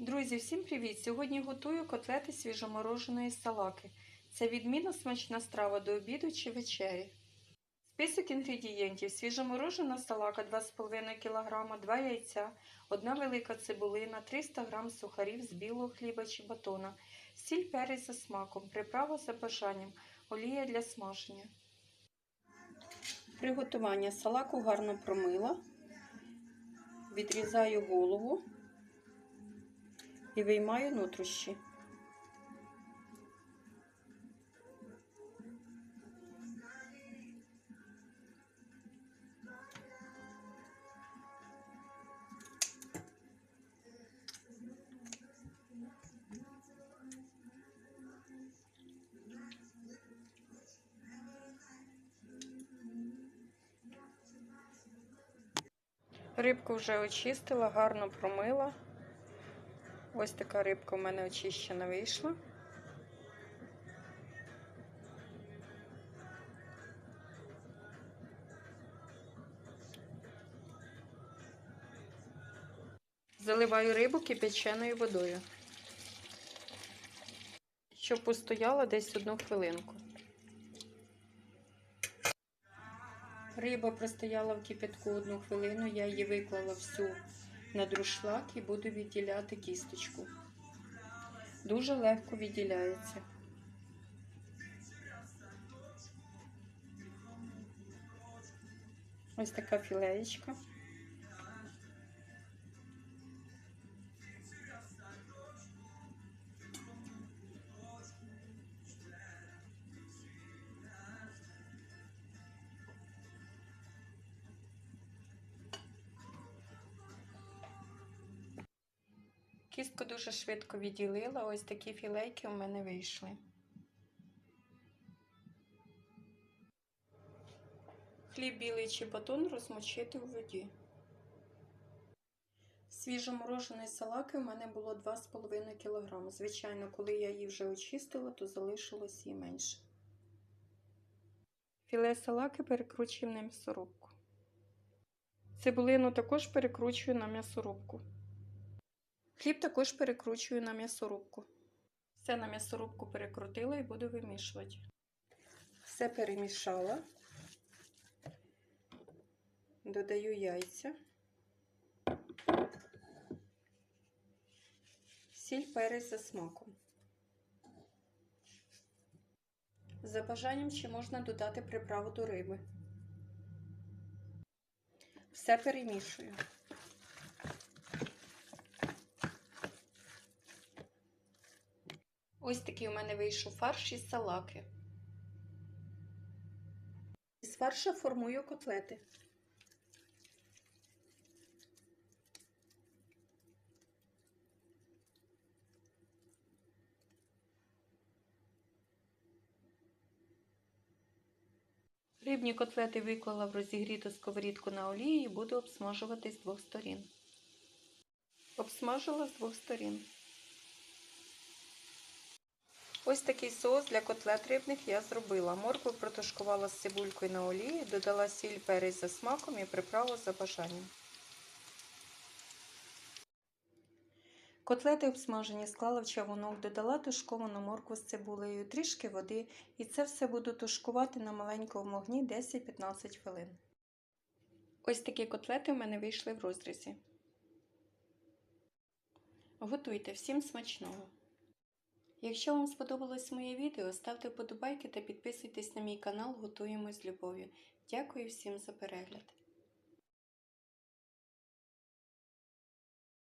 Друзі, всім привіт! Сьогодні готую котлети свіжомороженої салаки. Це відмінно смачна страва до обіду чи вечері. Список інгредієнтів: свіжоморожена салака 2,5 кг, 2 яйця, 1 велика цибулина, 300 г сухарів з білого хліба чи батона, сіль перець за смаком, приправа за бажанням, олія для смаження. Приготування салаку гарно промила, відрізаю голову і виймаю нутрощі. Рибку вже очистила, гарно промила. Ось така рибка у мене очищена вийшла. Заливаю рибу кипяченою водою, щоб постояла десь одну хвилинку. Риба простояла в кипятку одну хвилину, я її виклала всю на друшлак і буду відділяти кісточку. Дуже легко відділяється. Ось така філеєчка. Кістку дуже швидко відділила, ось такі філейки у мене вийшли. Хліб білий чи батон розмочити у воді. Свіжомороженої салаки у мене було 2,5 кг. Звичайно, коли я її вже очистила, то залишилось її менше. Філе салаки перекручуємо на м'ясорубку. Цибулину також перекручую на м'ясорубку. Хліб також перекручую на м'ясорубку. Все на м'ясорубку перекрутила і буду вимішувати. Все перемішала. Додаю яйця. Сіль перець за смаком. За бажанням ще можна додати приправу до риби. Все перемішую. Ось такий у мене вийшов фарш із салаки. Із фарша формую котлети. Рибні котлети виклала в розігріту сковорідку на олії і буду обсмажувати з двох сторін. Обсмажила з двох сторін. Ось такий соус для котлет рибних я зробила. Моркву протушкувала з цибулькою на олії, додала сіль перець за смаком і приправу за бажанням. Котлети обсмажені склала в чавунок, додала тушковану моркву з цибулею, трішки води і це все буду тушкувати на маленькому вогні 10-15 хвилин. Ось такі котлети в мене вийшли в розрізі. Готуйте всім смачного! Якщо вам сподобалось моє відео, ставте вподобайки та підписуйтесь на мій канал Готуємо з любов'ю. Дякую всім за перегляд!